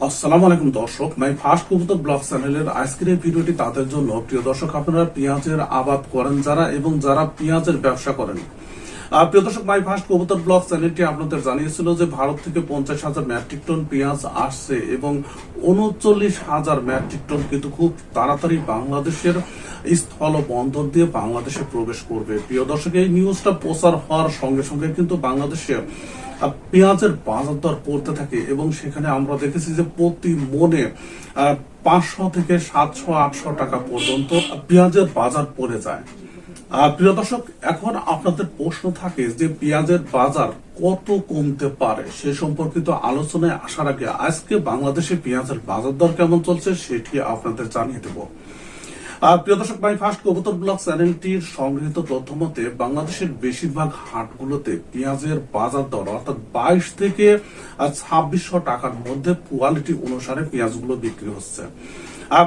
আসসালামু আলাইকুম দর্শক, মাই ফার্স্ট কবুতর ব্লগ চ্যানেলের আজকের এই ভিডিওটি তাদের জন্য। প্রিয় দর্শক, আপনারা পেঁয়াজের আবাদ করেন যারা এবং যারা পেঁয়াজের ব্যবসা করেন। প্রিয় দর্শক, মাই ফার্স্ট কবুতর ব্লগ চ্যানেলটি আপনাদের জানিয়েছিল যে ভারত থেকে পঞ্চাশ হাজার মেট্রিক টন পেঁয়াজ আসছে এবং উনচল্লিশ হাজার মেট্রিক টন কিন্তু খুব তাড়াতাড়ি বাংলাদেশের স্থল বন্দর দিয়ে বাংলাদেশে প্রবেশ করবে। প্রিয় দর্শক, এই নিউজটা প্রচার হওয়ার সঙ্গে সঙ্গে কিন্তু বাংলাদেশে পেঁয়াজের বাজার দর পড়তে থাকে এবং সেখানে আমরা দেখেছি যে প্রতি মনে পাঁচশো থেকে সাতশো, আটশো টাকা পর্যন্ত পেঁয়াজের বাজার পড়ে যায়। প্রিয় দর্শক, এখন আপনাদের প্রশ্ন থাকে যে পেঁয়াজের বাজার কত কমতে পারে? সে সম্পর্কিত আলোচনায় আসার আগে আজকে বাংলাদেশে পেঁয়াজের বাজার দর কেমন চলছে সেটি আপনাদের জানিয়ে দেবো। প্রিয় দর্শক ভাই ফার্স্ট কবুতর ব্লগ চ্যানেলটির সংগৃহীত তথ্য মতে, বাংলাদেশের বেশিরভাগ হাটগুলোতে পেঁয়াজের বাজার দর, অর্থাৎ বাইশ থেকে ছাব্বিশশো টাকার মধ্যে কোয়ালিটি অনুসারে পেঁয়াজগুলো বিক্রি হচ্ছে।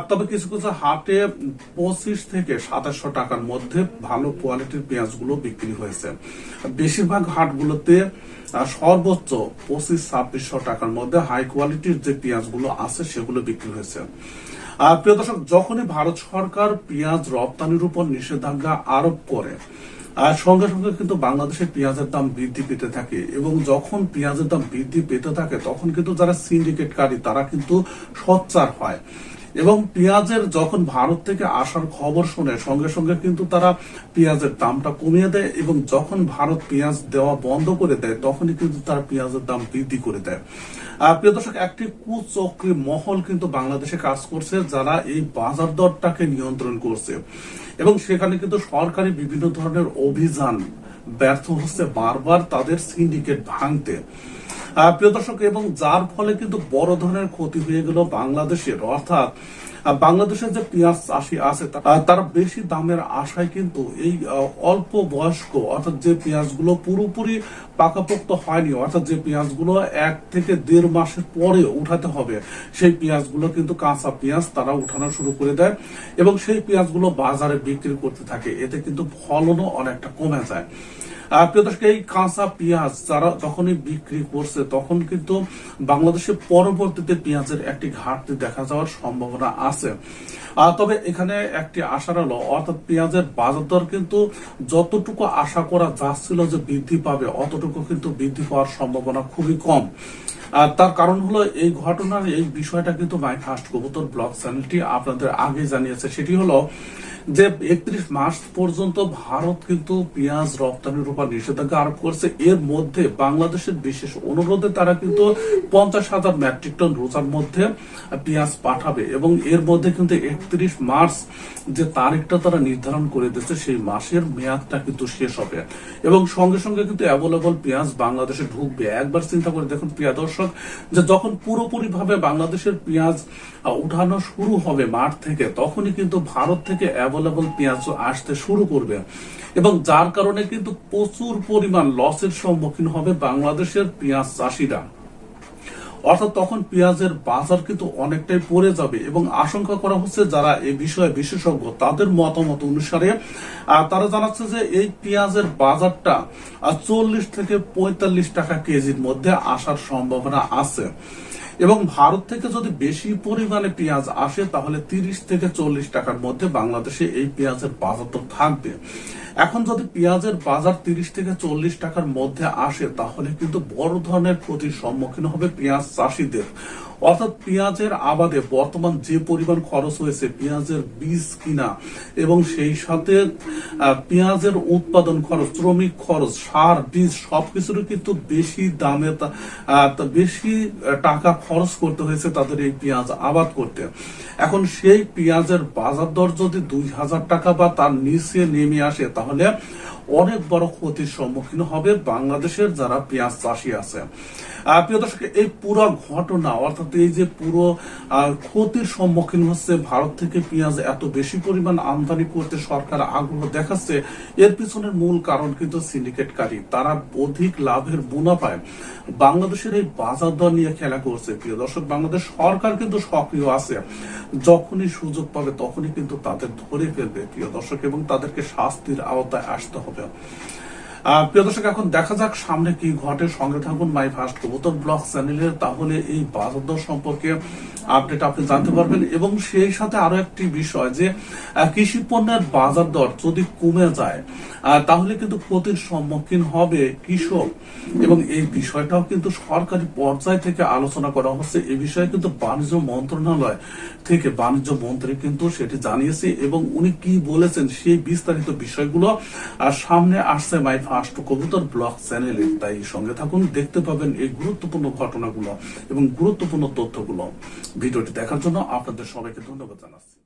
তবে কিছু কিছু হাটে পঁচিশ থেকে সাতাশশো টাকার মধ্যে ভালো কোয়ালিটির পেঁয়াজগুলো বিক্রি হয়েছে। বেশিরভাগ হাটগুলোতে সর্বোচ্চ পঁচিশ, ছাব্বিশশো টাকার মধ্যে হাই কোয়ালিটির যে পেঁয়াজগুলো আছে সেগুলো বিক্রি হয়েছে। আর প্রিয় দর্শক, যখনই ভারত সরকার পেঁয়াজ রপ্তানির উপর নিষেধাজ্ঞা আরোপ করে, আর সঙ্গে সঙ্গে কিন্তু বাংলাদেশের পেঁয়াজের দাম বৃদ্ধি পেতে থাকে এবং যখন পেঁয়াজের দাম বৃদ্ধি পেতে থাকে, তখন কিন্তু যারা সিন্ডিকেটকারী তারা কিন্তু সোচ্চার হয়। এবং পেঁয়াজের যখন ভারত থেকে আসার খবর শুনে, সঙ্গে সঙ্গে কিন্তু তারা পেঁয়াজের দামটা কমিয়ে দেয় এবং যখন ভারত পেঁয়াজ দেওয়া বন্ধ করে দেয়, তখনই কিন্তু তারা পেঁয়াজের দাম বৃদ্ধি করে দেয়। প্রিয় দর্শক, একটি কুচক্রী মহল কিন্তু বাংলাদেশে কাজ করছে, যারা এই বাজার দরটাকে নিয়ন্ত্রণ করছে। এবং সেখানে কিন্তু সরকারি বিভিন্ন ধরনের অভিযান ব্যর্থ হচ্ছে বারবার তাদের সিন্ডিকেট ভাঙতে। প্রিয় দর্শক, এবং যার ফলে কিন্তু বড় ধরনের ক্ষতি হয়ে গেল বাংলাদেশের, অর্থাৎ বাংলাদেশের যে পেঁয়াজ চাষি আছে তারা বেশি দামের আশায় কিন্তু এই অল্প বয়স্ক, অর্থাৎ যে পেঁয়াজগুলো পুরোপুরি পাকাপোক্ত হয়নি, অর্থাৎ যে পেঁয়াজগুলো এক থেকে দেড় মাসের পরে উঠাতে হবে, সেই পেঁয়াজগুলো কিন্তু কাঁচা পেঁয়াজ তারা উঠানো শুরু করে দেয়, এবং সেই পেঁয়াজগুলো বাজারে বিক্রি করতে থাকে। এতে কিন্তু ফলনও অনেকটা কমে যায়। প্রিয় এই কাঁচা পেঁয়াজ যারা যখনই বিক্রি করছে, তখন কিন্তু বাংলাদেশে পরবর্তীতে পেঁয়াজের একটি ঘাটতি দেখা যাওয়ার সম্ভাবনা আছে। তবে এখানে একটি আশার আলো অর্থাৎ পেঁয়াজের বাজার দর কিন্তু যতটুকু আশা করা যাচ্ছিল যে বৃদ্ধি পাবে, অতটুকু কিন্তু বৃদ্ধি পাওয়ার সম্ভাবনা খুবই কম। তার কারণ হলো এই ঘটনার এই বিষয়টা কিন্তু মাই ফার্স্ট কবুতর ব্লগ চ্যানেলটি আপনাদের আগে জানিয়েছে। সেটি হলো যে একত্রিশ মার্চ পর্যন্ত ভারত কিন্তু পেঁয়াজ রপ্তানির উপর নিষেধাজ্ঞা আরোপ করছে। এর মধ্যে বাংলাদেশের বিশেষ অনুরোধে তারা কিন্তু পঞ্চাশ হাজার মেট্রিক টন রোজার মধ্যে পেঁয়াজ পাঠাবে এবং এর মধ্যে কিন্তু একত্রিশ মার্চ যে তারিখটা তারা নির্ধারণ করে দিচ্ছে সেই মাসের মেয়াদটা কিন্তু শেষ হবে। এবং সঙ্গে সঙ্গে কিন্তু অ্যাভেলেবল পেঁয়াজ বাংলাদেশে ঢুকবে। একবার চিন্তা করে দেখুন প্রিয় দর্শক যে যখন পুরোপুরি ভাবে বাংলাদেশের পেঁয়াজ উঠানো শুরু হবে মাঠ থেকে, তখনই কিন্তু ভারত থেকে অ্যাভেলেবল পেঁয়াজ আসতে শুরু করবে। এবং যার কারণে কিন্তু প্রচুর পরিমাণ লসের সম্মুখীন হবে বাংলাদেশের পেঁয়াজ চাষিরা। অর্থাৎ তখন পেঁয়াজের বাজার কিন্তু অনেকটাই পড়ে যাবে এবং আশঙ্কা করা হচ্ছে যারা এ বিষয়ে বিশেষজ্ঞ, তাদের মতামত অনুসারে তারা জানাচ্ছে যে এই পেঁয়াজের বাজারটা চল্লিশ থেকে পঁয়তাল্লিশ টাকা কেজির মধ্যে আসার সম্ভাবনা আছে। এবং ভারত থেকে যদি বেশি পরিমাণে পেঁয়াজ আসে, তাহলে তিরিশ থেকে চল্লিশ টাকার মধ্যে বাংলাদেশে এই পেঁয়াজের বাজার তো থাকবে। এখন যদি পেঁয়াজের বাজার তিরিশ থেকে চল্লিশ টাকার মধ্যে আসে, তাহলে কিন্তু বড় ধরনের ক্ষতির সম্মুখীন হবে পেঁয়াজ চাষিদের। অর্থাৎ পেঁয়াজের আবাদে বর্তমান যে পরিমাণ খরচ হয়েছে পেঁয়াজের বীজ কিনা এবং সেই সাথে পেঁয়াজের উৎপাদন খরচ, শ্রমিক খরচ, সার, বীজ সবকিছুরই কিন্তু বেশি দামে বেশি টাকা খরচ করতে হয়েছে তাদের এই পেঁয়াজ আবাদ করতে। এখন সেই পেঁয়াজের বাজার দর যদি দুই হাজার টাকা বা তার নিচে নেমে আসে, তাহলে অনেক বড় ক্ষতির সম্মুখীন হবে বাংলাদেশের যারা পেঁয়াজ চাষি আছে। প্রিয় দর্শক, এই পুরো ঘটনা, অর্থাৎ এই যে পুরো ক্ষতির সম্মুখীন হচ্ছে ভারত থেকে পেঁয়াজ এত বেশি পরিমাণ আমদানি করতে সরকার আগ্রহ দেখাচ্ছে, এর পিছনের মূল কারণ কিন্তু সিন্ডিকেটকারী। তারা অধিক লাভের মুনাফায় বাংলাদেশের এই বাজার দর নিয়ে খেলা করছে। প্রিয় দর্শক, বাংলাদেশ সরকার কিন্তু সক্রিয় আছে। যখনই সুযোগ পাবে তখনই কিন্তু তাদের ধরে ফেলবে। প্রিয় দর্শক, এবং তাদেরকে শাস্তির আওতায় আসতে হবে। No. প্রিয় দর্শক, এখন দেখা যাক সামনে কি ঘটে। সঙ্গে থাকুন মাই ফার্স্ট কবুতর ব্লগ চ্যানেলের তাহলে এই সম্পর্কে আপডেট আপনি জানতে পারবেন। এবং সেই সাথে আরও একটি বিষয় যে কৃষি পণ্যের বাজার দর যদি কমে যায় তাহলে কিন্তু ক্ষতির সম্মুখীন হবে কৃষক। এবং এই বিষয়টাও কিন্তু সরকারি পর্যায় থেকে আলোচনা করা হচ্ছে। এই বিষয়ে কিন্তু বাণিজ্য মন্ত্রণালয় থেকে বাণিজ্য মন্ত্রী কিন্তু সেটি জানিয়েছে। এবং উনি কি বলেছেন সেই বিস্তারিত বিষয়গুলো সামনে আসছে মাই ফার্স্ট কবুতর ব্লগ চ্যানেলে, তাই সঙ্গে থাকুন, দেখতে পাবেন এই গুরুত্বপূর্ণ ঘটনাগুলো এবং গুরুত্বপূর্ণ তথ্যগুলো। ভিডিওটি দেখার জন্য আপনাদের সবাইকে ধন্যবাদ জানাচ্ছি।